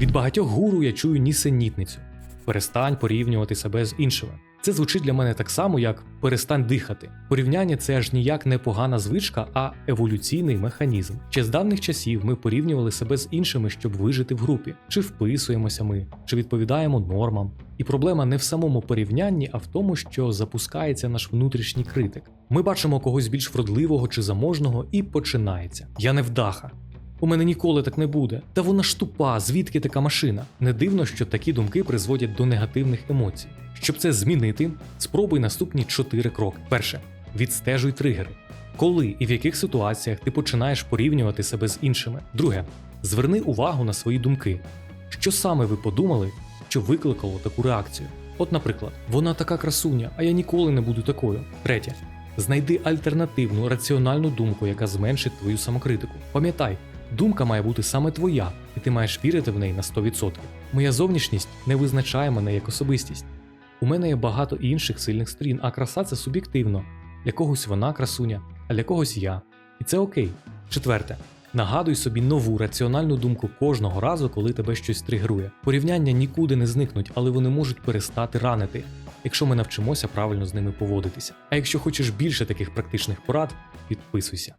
Від багатьох гуру я чую нісенітницю. Перестань порівнювати себе з іншими. Це звучить для мене так само, як перестань дихати. Порівняння це аж ніяк не погана звичка, а еволюційний механізм. Ще з давних часів ми порівнювали себе з іншими, щоб вижити в групі, чи вписуємося ми, чи відповідаємо нормам. І проблема не в самому порівнянні, а в тому, що запускається наш внутрішній критик. Ми бачимо когось більш вродливого чи заможного, і починається. Я не вдаха. У мене ніколи так не буде. Та вона ж тупа, звідки така машина? Не дивно, що такі думки призводять до негативних емоцій. Щоб це змінити, спробуй наступні чотири кроки. Перше, відстежуй тригери. Коли і в яких ситуаціях ти починаєш порівнювати себе з іншими. Друге, зверни увагу на свої думки. Що саме ви подумали, що викликало таку реакцію? От, наприклад, вона така красуня, а я ніколи не буду такою. Третє. Знайди альтернативну раціональну думку, яка зменшить твою самокритику. Пам'ятай, думка має бути саме твоя, і ти маєш вірити в неї на 100%. Моя зовнішність не визначає мене як особистість. У мене є багато інших сильних сторін, а краса це суб'єктивно. Для когось вона красуня, а для когось я. І це окей. Четверте. Нагадуй собі нову раціональну думку кожного разу, коли тебе щось тригерує. Порівняння нікуди не зникнуть, але вони можуть перестати ранити, якщо ми навчимося правильно з ними поводитися. А якщо хочеш більше таких практичних порад, підписуйся.